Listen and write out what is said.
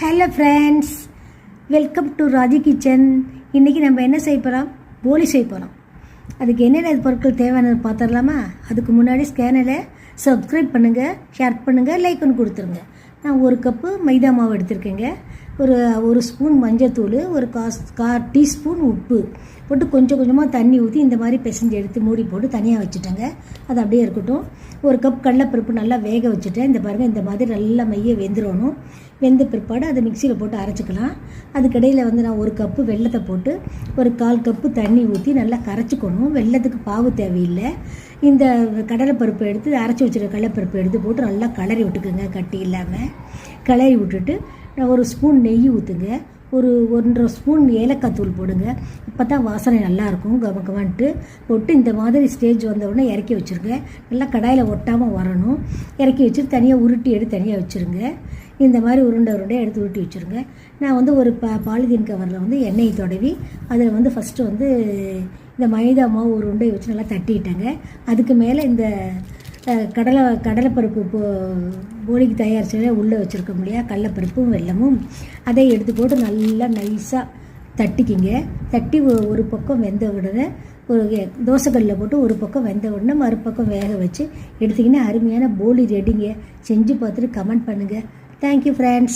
Hello friends welcome to Raji kitchen இன்றைக்கி நம்ம என்ன செய்ய போகிறோம் போலி செய்ய போகிறோம் அதுக்கு என்னென்ன பொருட்கள் தேவையானது பார்த்துடலாமா? அதுக்கு முன்னாடி ஸ்கேனரை சப்ஸ்கிரைப் பண்ணுங்கள் ஷேர் பண்ணுங்கள் லைக் ஒன்று கொடுத்துருங்க. நான் ஒரு கப்பு மைதா மாவு எடுத்திருக்கேங்க. ஒரு ஒரு ஸ்பூன் மஞ்சத்தூள் ஒரு காஸ் கா டீஸ்பூன் உப்பு போட்டு கொஞ்சம் கொஞ்சமாக தண்ணி ஊற்றி இந்த மாதிரி பிசைஞ்சு எடுத்து மூடி போட்டு தனியாக வச்சுட்டேங்க. அது அப்படியே இருக்கட்டும். ஒரு கப் கடலைப்பருப்பு நல்லா வேக வச்சுட்டேன். இந்த பாருங்கள் இந்த மாதிரி நல்லா மைய வெந்துடணும் வெந்த பிற்பாடு அதை மிக்சியில் போட்டு அரைச்சிக்கலாம். அதுக்கிடையில் வந்து நான் ஒரு கப்பு வெள்ளத்தை போட்டு ஒரு கால் கப்பு தண்ணி ஊற்றி நல்லா கரைச்சிக்கணும். வெள்ளத்துக்கு பாவு தேவையில்லை. இந்த கடலைப்பருப்பு எடுத்து அரைச்சி வச்சுருக்க கடலைப்பருப்பு எடுத்து போட்டு நல்லா கலரி விட்டுக்குங்க கட்டி இல்லாமல் கிளறி விட்டுட்டு ஒரு ஸ்பூன் நெய் ஊற்றுங்க ஒரு ஒன்றரை ஸ்பூன் ஏலக்காய் தூள் போடுங்க. இப்போ தான் வாசனை நல்லாயிருக்கும். கம கமன்ட்டு போட்டு இந்த மாதிரி ஸ்டேஜ் வந்த உடனே இறக்கி வச்சுருங்க. நல்லா கடாயில் ஒட்டாமல் வரணும். இறக்கி வச்சுட்டு தனியாக உருட்டி எடுத்து தனியாக வச்சுருங்க. இந்த மாதிரி உருண்டை உருண்டையாக எடுத்து உருட்டி வச்சுருங்க. நான் வந்து ஒரு பா பாலிதீன் கவரில் வந்து எண்ணெய் தடவி அதில் வந்து ஃபஸ்ட்டு வந்து இந்த மைதா மாவு உருண்டை உருண்டையை வச்சு நல்லா தட்டிட்டேங்க. அதுக்கு மேலே இந்த கடலை கடலைப்பருப்பு போ போலிக்கு செய்ய உள்ளே வச்சுருக்க முடியாது கடலைப்பருப்பும் வெல்லமும். அதை எடுத்து போட்டு நல்லா நைஸாக தட்டிக்கிங்க. தட்டி ஒரு பக்கம் வெந்த உடனே ஒரு தோசைக்கல்லில் போட்டு ஒரு பக்கம் வெந்த உடனே மறுபக்கம் வேக வச்சு எடுத்திங்கன்னா அருமையான போலி ரெடிங்க. செஞ்சு பார்த்துட்டு கமெண்ட் பண்ணுங்கள் தேங்க்யூ ஃப்ரெண்ட்ஸ்